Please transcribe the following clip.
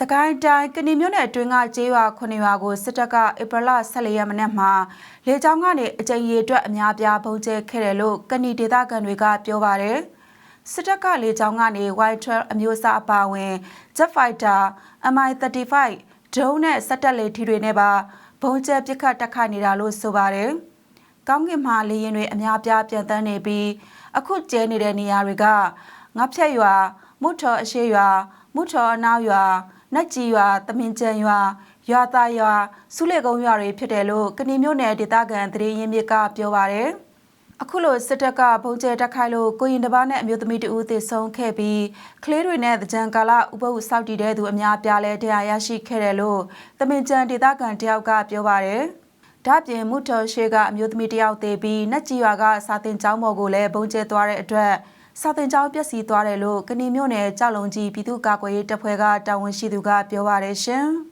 စကိုင်းတိုင်းကဏီမြို့နယ်အတွင်းကကျေးရွာ9ရွာကိုစစ်တပ်ကဧပြီလ14ရက်မနေ့မှာလေကြောင်းကနေအကြိမ်ရေအတွက်အများပြားပုံကျဲခဲ့တယ်လို့ကဏီဒေသခံတွေကပြောပါတယ်စစ်တပ်ကလေကြောင်းကနေ Y12 အမျိုးအစားအပါအဝင် Jet Fighter MI35 ဒရုန်းနဲ့စက်တက်လေထီတွေနဲ့ပါဘုံကျဲပစ်ခတ်တက်ခိုက်နေတာလို့ဆိုပါတယ်ကောင်းကင်မှာလေရင်တွေအများပြားပြန်တန်းနေပြီးအခုကျဲနေတဲ့နေရာတွေကငါဖြက်ရွာမုထော်အရှိရွာမုထော်အနောက်ရွာ နတ်ကြီးရွာတမင်ကျန်ရွာရွာသားရွာစုလေကုန်းရွာတွေဖြစ်တယ်လို့ကဏီမျိုးနယ်ဒေသခံသတင်းရင်းမြစ်ကပြောပါတယ်အခုလိုစစ်တပ်ကဘုံကျဲတက်ခိုက်လို့ကိုရင်တစ်ပါးနဲ့အမျိုးသမီးတဦးသေဆုံးခဲ့ပြီးကလေးတွေနဲ့ကြံကာလဥပုပ်စောက်တည်တဲ့သူအများပြားလဲတရားရရှိခဲ့တယ်လို့တမင်ကျန်ဒေသခံတယောက်ကပြောပါတယ်။ဒါ့ပြင်မုထော်ရှေကအမျိုးသမီးတယောက်သေပြီးနတ်ကြီးရွာကစာတင်ကျောင်းပေါ်ကိုလည်းဘုံကျဲသွားတဲ့အတွက် စာတင်ကျောင်းပျက်စီးသွားတယ်လို့ကဏီမျိုးနယ်ကြောက်လုံကြီးပြည်သူ့ကာကွယ်ရေးတပ်ဖွဲ့ကတာဝန်ရှိသူကပြောပါတယ်ရှင်။